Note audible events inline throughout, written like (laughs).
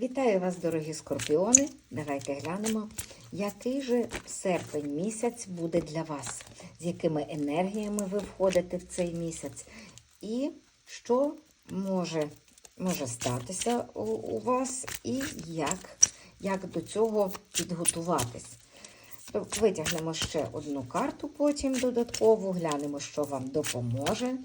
Вітаю вас, дорогі скорпіони. Давайте глянемо, який же серпень місяць буде для вас, з якими енергіями ви входите в цей місяць, і що може, може статися у, у вас, і як, як до цього підготуватись. То Витягнемо ще одну карту, потім додатково, глянемо, що вам допоможе,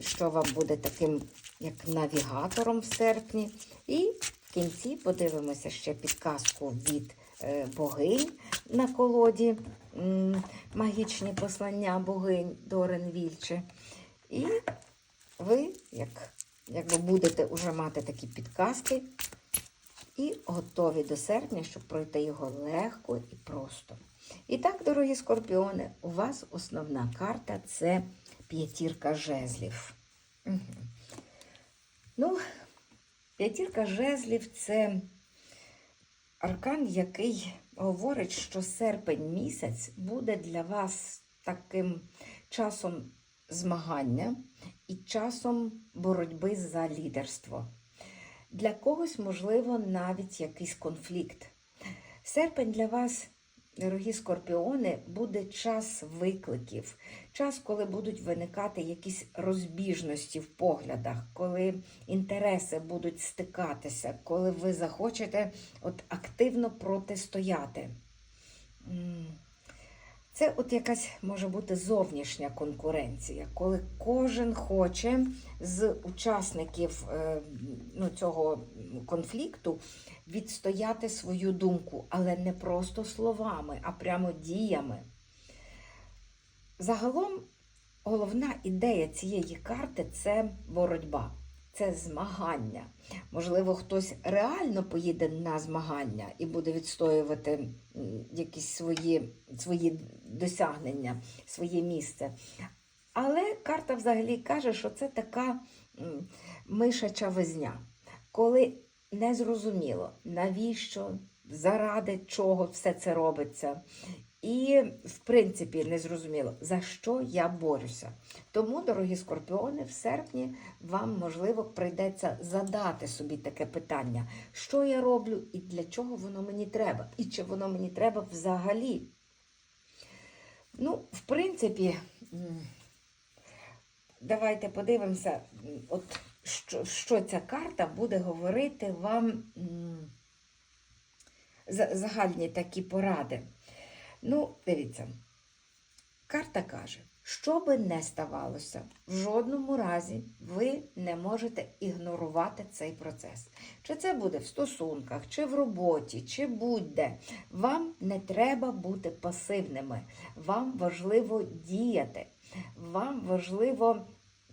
що вам буде таким, як навігатором в серпні. І кінці подивимося ще підказку від е, богинь на колоді, магічні послання богинь Дорен Вільче. І ви, як, як ви будете вже мати такі підказки, і готові до серпня, щоб пройти його легко і просто. І так, дорогі скорпіони, у вас основна карта це п'ятірка жезлів. Угу. Ну, п'ятірка жезлів це аркан, який говорить, що серпень місяць буде для вас таким часом змагання і часом боротьби за лідерство. Для когось, можливо, навіть якийсь конфлікт. Серпень для вас, дорогі скорпіони, буде час викликів, час, коли будуть виникати якісь розбіжності в поглядах, коли інтереси будуть стикатися, коли ви захочете от активно протистояти. Це от якась може бути зовнішня конкуренція, коли кожен хоче з учасників е, ну, цього конфлікту відстояти свою думку, але не просто словами, а прямо діями. Загалом головна ідея цієї карти це боротьба, це змагання. Можливо, хтось реально поїде на змагання і буде відстоювати якісь свої, свої досягнення, своє місце. Але карта взагалі каже, що це така мишача везня, коли незрозуміло, навіщо, заради чого все це робиться. І, в принципі, незрозуміло, за що я борюся. Тому, дорогі скорпіони, в серпні вам, можливо, прийдеться задати собі таке питання, що я роблю і для чого воно мені треба, і чи воно мені треба взагалі. Ну, в принципі, давайте подивимося, от що, що ця карта буде говорити вам загальні такі поради. Ну, дивіться, карта каже, що би не ставалося, в жодному разі ви не можете ігнорувати цей процес. Чи це буде в стосунках, чи в роботі, чи будь-де. Вам не треба бути пасивними. Вам важливо діяти. Вам важливо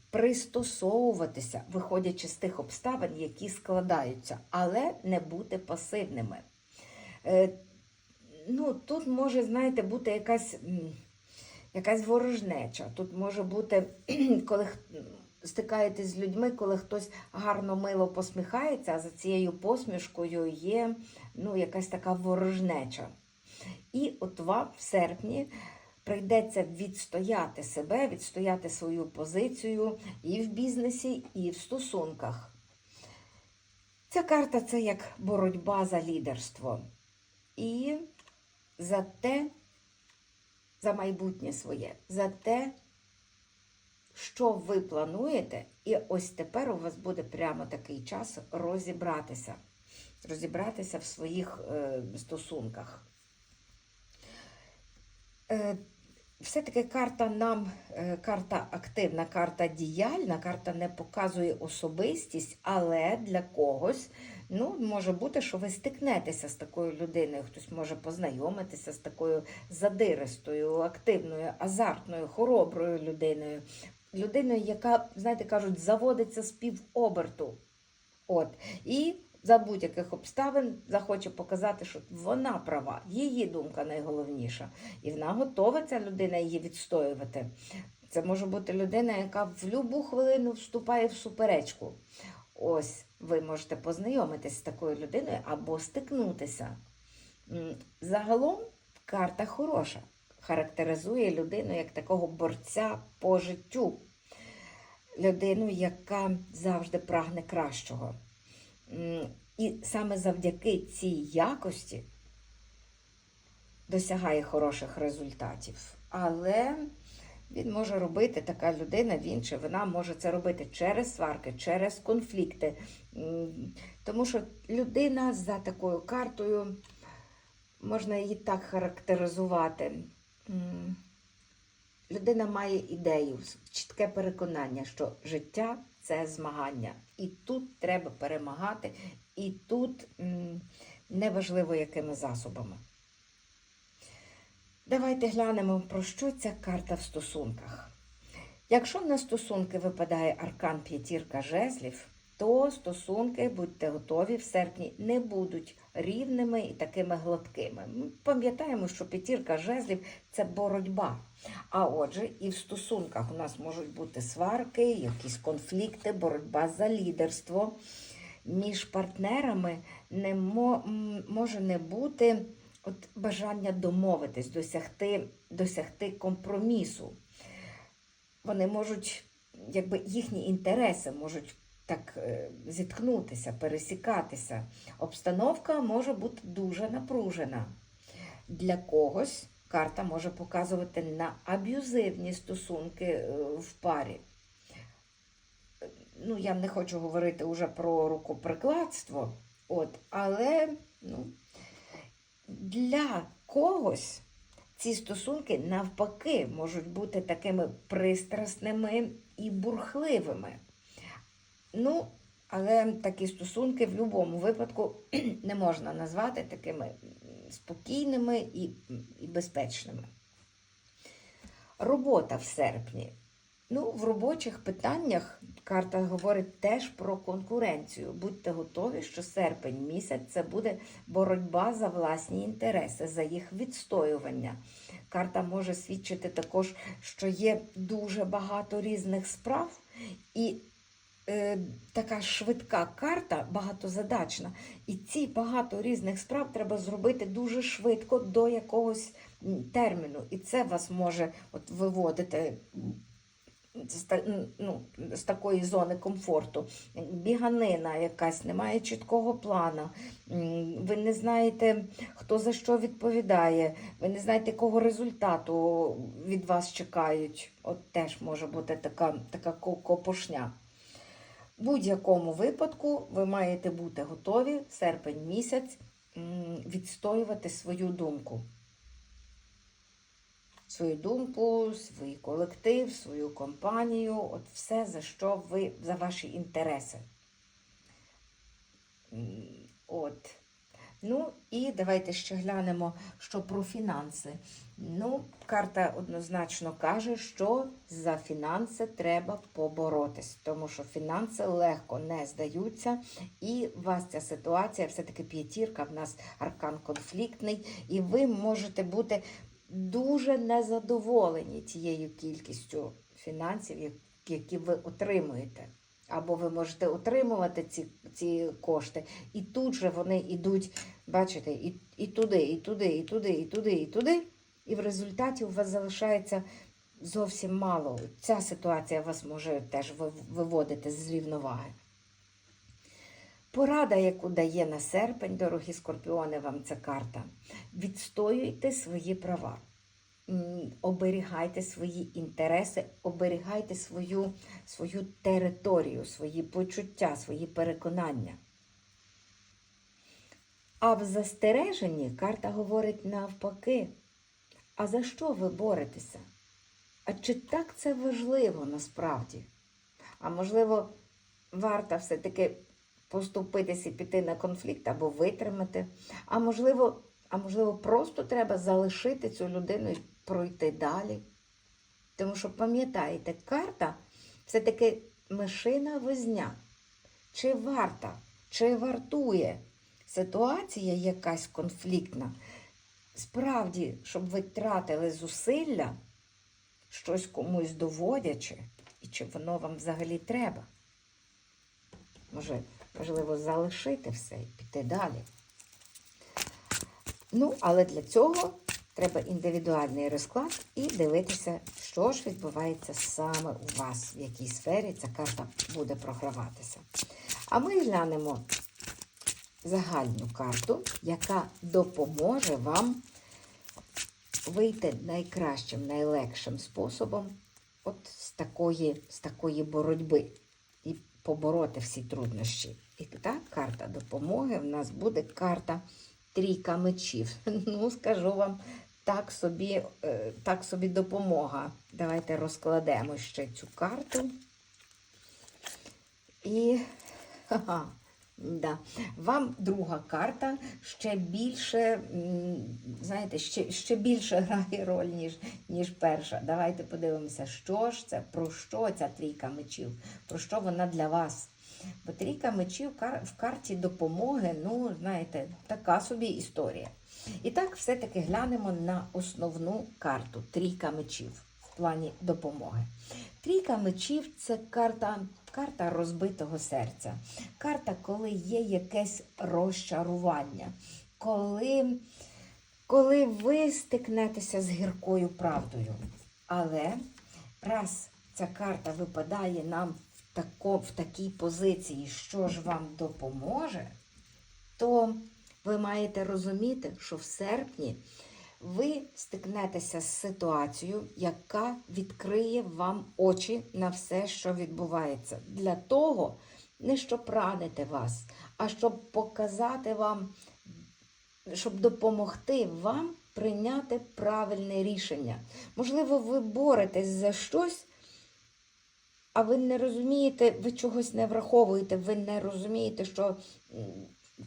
пристосовуватися, виходячи з тих обставин, які складаються, але не бути пасивними. Ну, тут може, знаєте, бути якась, якась ворожнеча. Тут може бути, (clears throat) коли стикаєтесь з людьми, коли хтось гарно мило посміхається, а за цією посмішкою є ну, якась така ворожнеча. І от вам в серпні прийдеться відстояти себе, відстояти свою позицію і в бізнесі, і в стосунках. Ця карта це як боротьба за лідерство. І за те, за майбутнє своє, за те, що ви плануєте, і ось тепер у вас буде прямо такий час розібратися, розібратися в своїх е, стосунках. Е, все-таки карта нам, е, карта активна, карта діяльна, карта не показує особистість, але для когось ну, може бути, що ви стикнетеся з такою людиною. Хтось може познайомитися з такою задиристою, активною, азартною, хороброю людиною. Людиною, яка, знаєте, кажуть, заводиться з півоберту. От. І за будь-яких обставин захоче показати, що вона права, її думка найголовніша. І вона готова ця людина її відстоювати. Це може бути людина, яка в будь-яку хвилину вступає в суперечку. Ось ви можете познайомитись з такою людиною або стикнутися. Загалом карта хороша, характеризує людину як такого борця по життю, людину, яка завжди прагне кращого. І саме завдяки цій якості досягає хороших результатів. Але він може робити така людина, він чи вона може це робити через сварки, через конфлікти. Тому що людина за такою картою, можна її так характеризувати. Людина має ідею, чітке переконання, що життя це змагання. І тут треба перемагати, і тут неважливо, якими засобами. Давайте глянемо, про що ця карта в стосунках. Якщо на стосунки випадає аркан п'ятірка жезлів, то стосунки, будьте готові, в серпні не будуть рівними і такими гладкими. Ми пам'ятаємо, що п'ятірка жезлів це боротьба. А отже, і в стосунках у нас можуть бути сварки, якісь конфлікти, боротьба за лідерство. Між партнерами не мо- може не бути от бажання домовитись, досягти, досягти компромісу. Вони можуть, якби їхні інтереси можуть так е, зіткнутися, пересікатися. Обстановка може бути дуже напружена. Для когось карта може показувати на аб'юзивні стосунки е, в парі. Ну, я не хочу говорити вже про рукоприкладство, от, але ну, для когось ці стосунки навпаки можуть бути такими пристрасними і бурхливими. Ну, але такі стосунки в будь-якому випадку (clears throat) не можна назвати такими спокійними і, і безпечними. Робота в серпні. Ну, в робочих питаннях карта говорить теж про конкуренцію. Будьте готові, що серпень місяць це буде боротьба за власні інтереси, за їх відстоювання. Карта може свідчити також, що є дуже багато різних справ, і е, така швидка карта, багатозадачна. І ці багато різних справ треба зробити дуже швидко до якогось терміну. І це вас може от виводити ну, з такої зони комфорту. Біганина якась, немає чіткого плану. Ви не знаєте, хто за що відповідає, ви не знаєте, якого результату від вас чекають. От теж може бути така, така копошня. В будь-якому випадку ви маєте бути готові серпень місяць відстоювати свою думку свою думку, свій колектив, свою компанію, от все, за що ви, за ваші інтереси. От. Ну і давайте ще глянемо, що про фінанси. Ну, карта однозначно каже, що за фінанси треба поборотись, тому що фінанси легко не здаються, і у вас ця ситуація, все-таки п'ятірка, в нас аркан конфліктний, і ви можете бути дуже незадоволені тією кількістю фінансів, які ви отримуєте. Або ви можете отримувати ці, ці кошти, і тут же вони йдуть, бачите, і, і туди, і туди, і туди, і туди, і туди. І в результаті у вас залишається зовсім мало. Ця ситуація вас може теж виводити з рівноваги. Порада, яку дає на серпень, дорогі скорпіони, вам ця карта. Відстоюйте свої права. Оберігайте свої інтереси, оберігайте свою, свою територію, свої почуття, свої переконання. А в застереженні карта говорить навпаки. А за що ви боретеся? А чи так це важливо насправді? А можливо, варто все-таки поступитись і піти на конфлікт або витримати. А можливо, а можливо, просто треба залишити цю людину і пройти далі. Тому що пам'ятаєте, карта все-таки мишина возня. Чи варта, чи вартує ситуація якась конфліктна, справді, щоб ви тратили зусилля, щось комусь доводячи, і чи воно вам взагалі треба? Може, важливо залишити все і піти далі. Ну, але для цього треба індивідуальний розклад і дивитися, що ж відбувається саме у вас, в якій сфері ця карта буде програватися. А ми глянемо загальну карту, яка допоможе вам вийти найкращим, найлегшим способом от з такої, з такої боротьби і побороти всі труднощі. І та карта допомоги в нас буде карта трійка мечів. (laughs) Ну, скажу вам, так собі, е, так собі допомога. Давайте розкладемо ще цю карту. І ха-ха, да. вам друга карта ще більше, знаєте, ще, ще більше грає роль, ніж, ніж перша. Давайте подивимося, що ж це, про що ця трійка мечів, про що вона для вас. Бо трійка мечів в карті допомоги, ну, знаєте, така собі історія. І так, все-таки глянемо на основну карту трійка мечів в плані допомоги. Трійка мечів це карта, карта розбитого серця. Карта, коли є якесь розчарування, коли, коли ви стикнетеся з гіркою правдою. Але раз ця карта випадає нам тако, в такій позиції, що ж вам допоможе, то ви маєте розуміти, що в серпні ви стикнетеся з ситуацією, яка відкриє вам очі на все, що відбувається. Для того, не щоб ранити вас, а щоб показати вам, щоб допомогти вам прийняти правильне рішення. Можливо, ви боретесь за щось. А ви не розумієте, ви чогось не враховуєте, ви не розумієте, що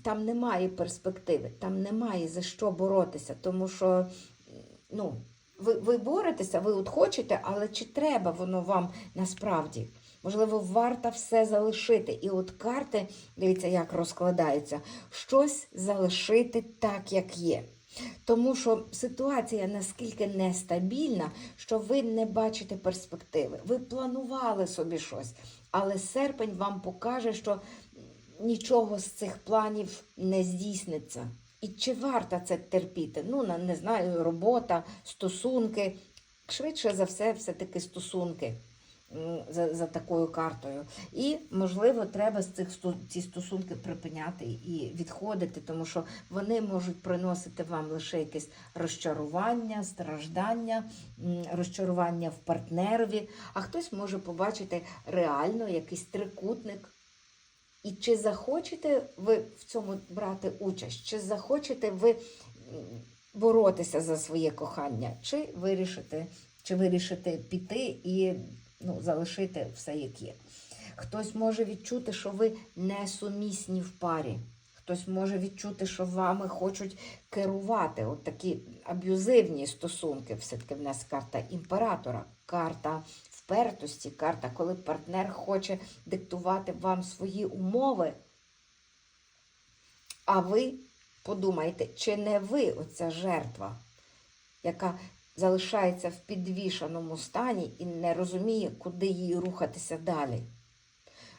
там немає перспективи, там немає за що боротися, тому що ну, ви, ви боретеся, ви от хочете, але чи треба воно вам насправді? Можливо, варто все залишити. І от карти, дивіться, як розкладаються, щось залишити так, як є. Тому що ситуація наскільки нестабільна, що ви не бачите перспективи. Ви планували собі щось, але серпень вам покаже, що нічого з цих планів не здійсниться. І чи варто це терпіти? Ну, не знаю, робота, стосунки. Швидше за все, все-таки стосунки за, за такою картою. І, можливо, треба з цих ці стосунки припиняти і відходити, тому що вони можуть приносити вам лише якесь розчарування, страждання, розчарування в партнерові, а хтось може побачити реально якийсь трикутник. І чи захочете ви в цьому брати участь, чи захочете ви боротися за своє кохання, чи вирішите, чи вирішите піти і ну, залишити все як є. Хтось може відчути, що ви несумісні в парі. Хтось може відчути, що вами хочуть керувати. От такі аб'юзивні стосунки. Все-таки в нас карта імператора, карта впертості, карта, коли партнер хоче диктувати вам свої умови. А ви подумайте, чи не ви оця жертва, яка залишається в підвішаному стані і не розуміє, куди їй рухатися далі.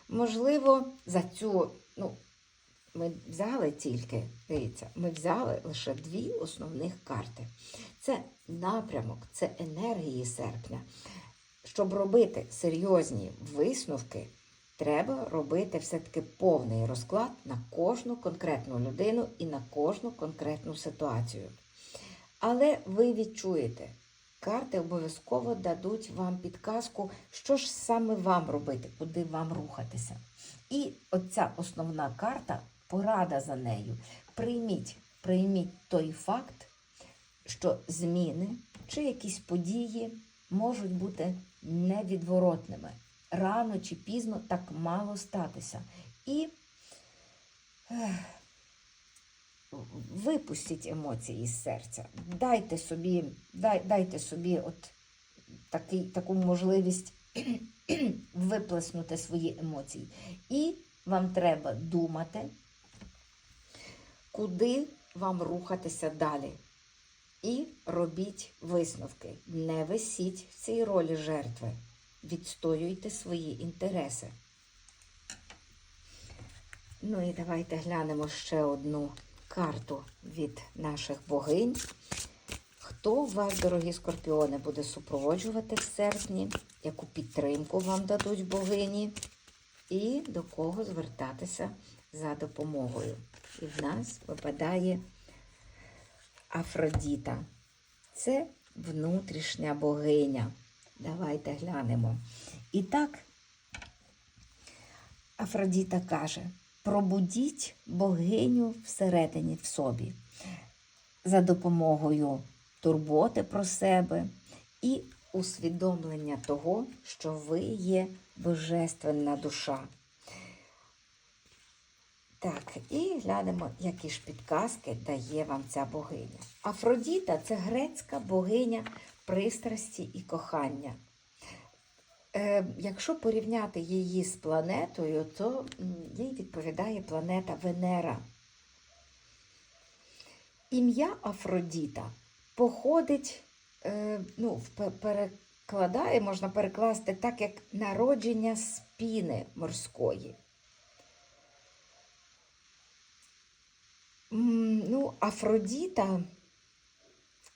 Можливо, за цю, ну, ми взяли тільки, дивіться, ми взяли лише дві основних карти. Це напрямок, це енергії серпня. Щоб робити серйозні висновки, треба робити все-таки повний розклад на кожну конкретну людину і на кожну конкретну ситуацію. Але ви відчуєте, карти обов'язково дадуть вам підказку, що ж саме вам робити, куди вам рухатися. І оця основна карта, порада за нею. Прийміть, прийміть той факт, що зміни чи якісь події можуть бути невідворотними. Рано чи пізно так мало статися. І випустіть емоції з серця. Дайте собі, дай, дайте собі от такий, таку можливість (clears throat) виплеснути свої емоції. І вам треба думати, куди вам рухатися далі. І робіть висновки. Не висіть в цій ролі жертви. Відстоюйте свої інтереси. Ну і давайте глянемо ще одну карту від наших богинь. Хто вас, дорогі скорпіони, буде супроводжувати в серпні? Яку підтримку вам дадуть богині? І до кого звертатися за допомогою. І в нас випадає Афродіта. Це внутрішня богиня. Давайте глянемо. І так, Афродіта каже: пробудіть богиню всередині в собі за допомогою турботи про себе і усвідомлення того, що ви є божественна душа. Так, і глянемо, які ж підказки дає вам ця богиня. Афродіта це грецька богиня пристрасті і кохання. Е, якщо порівняти її з планетою, то їй відповідає планета Венера. Ім'я Афродіта походить, е, ну, перекладає, можна перекласти так, як народження з піни морської. Ну, Афродіта,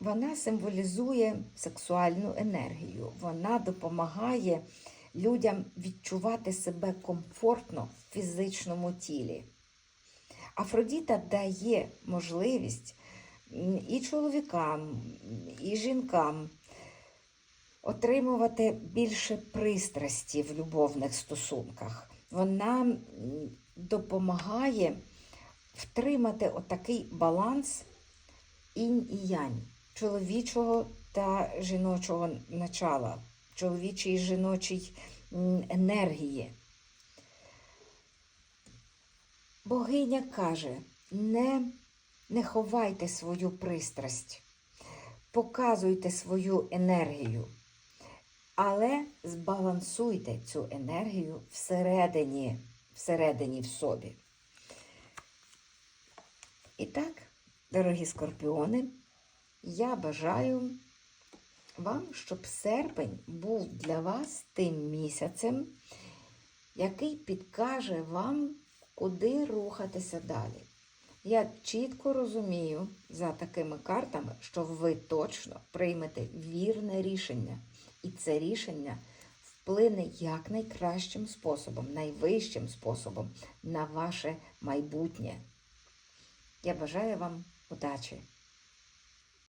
вона символізує сексуальну енергію. Вона допомагає людям відчувати себе комфортно в фізичному тілі. Афродіта дає можливість і чоловікам, і жінкам отримувати більше пристрасті в любовних стосунках. Вона допомагає втримати отакий баланс інь і янь, чоловічого та жіночого начала, чоловічої і жіночої енергії. Богиня каже: не, не ховайте свою пристрасть, показуйте свою енергію, але збалансуйте цю енергію всередині, всередині в собі. І так, дорогі скорпіони, я бажаю вам, щоб серпень був для вас тим місяцем, який підкаже вам, куди рухатися далі. Я чітко розумію за такими картами, що ви точно приймете вірне рішення. І це рішення вплине якнайкращим способом, найвищим способом на ваше майбутнє. Я бажаю вам удачі!